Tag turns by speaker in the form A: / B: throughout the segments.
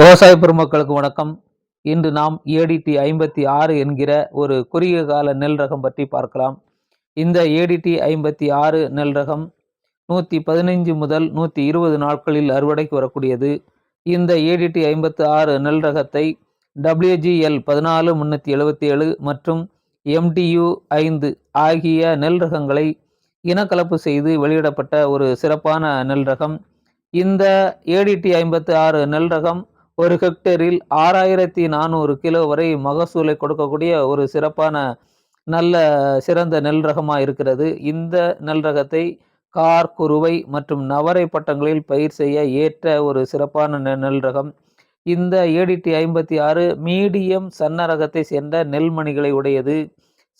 A: விவசாய பெருமக்களுக்கு வணக்கம். இன்று நாம் ஏடிடி ஐம்பத்தி ஆறு என்கிற ஒரு குறுகிய கால நெல் ரகம் பற்றி பார்க்கலாம். இந்த ஏடிடி ஐம்பத்தி ஆறு நெல் ரகம் நூற்றி பதினைஞ்சு முதல் நூற்றி இருபது நாட்களில் அறுவடைக்கு வரக்கூடியது. இந்த ஏடிடி ஐம்பத்தி ஆறு நெல் ரகத்தை டபிள்யூஜிஎல் பதினாலு முன்னூற்றி எழுபத்தி ஏழு மற்றும் எம்டியு ஐந்து ஆகிய நெல் ரகங்களை இனக்கலப்பு செய்து வெளியிடப்பட்ட ஒரு சிறப்பான நெல் ரகம். இந்த ஏடிடி ஐம்பத்தி ஆறு நெல் ரகம் ஒரு ஹெக்டேரில் ஆறாயிரத்தி நானூறு கிலோ வரை மகசூலை கொடுக்கக்கூடிய ஒரு சிறப்பான நல்ல சிறந்த நெல் ரகமாக இருக்கிறது. இந்த நெல் ரகத்தை கார் குறுவை மற்றும் நவரை பட்டங்களில் பயிர் செய்ய ஏற்ற ஒரு சிறப்பான நெல் ரகம். இந்த ஏடிடி ஐம்பத்தி ஆறு மீடியம் சன்ன ரகத்தை சேர்ந்த நெல்மணிகளை உடையது.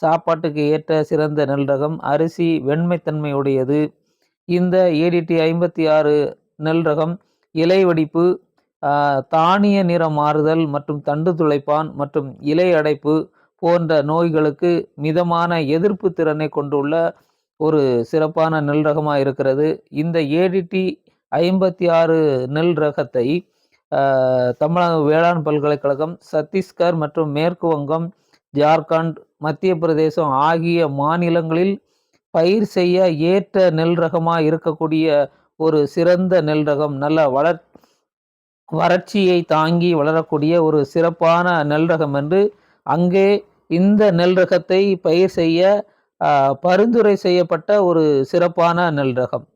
A: சாப்பாட்டுக்கு ஏற்ற சிறந்த நெல் ரகம் அரிசி வெண்மைத்தன்மை உடையது இந்த ஏடிடி ஐம்பத்தி ஆறு நெல் ரகம் இலை வடிப்பு தானிய நிற மாறுதல் மற்றும் தண்டு துளைப்பான் மற்றும் இலை அடைப்பு போன்ற நோய்களுக்கு மிதமான எதிர்ப்பு திறனை கொண்டுள்ள ஒரு சிறப்பான நெல் ரகமாக இருக்கிறது. இந்த ஏடிடி ஐம்பத்தி ஆறு நெல் ரகத்தை தமிழக வேளாண் பல்கலைக்கழகம் சத்தீஸ்கர் மற்றும் மேற்கு வங்கம் ஜார்க்கண்ட் மத்திய பிரதேசம் ஆகிய மாநிலங்களில் பயிர் செய்ய ஏற்ற நெல் ரகமாக இருக்கக்கூடிய ஒரு சிறந்த நெல் ரகம். நல்ல வளர் வறட்சியை தாங்கி வளரக்கூடிய ஒரு சிறப்பான நெல் ரகம் என்று அங்கே இந்த நெல் ரகத்தை பயிர் செய்ய பரிந்துரை செய்யப்பட்ட ஒரு சிறப்பான நெல் ரகம்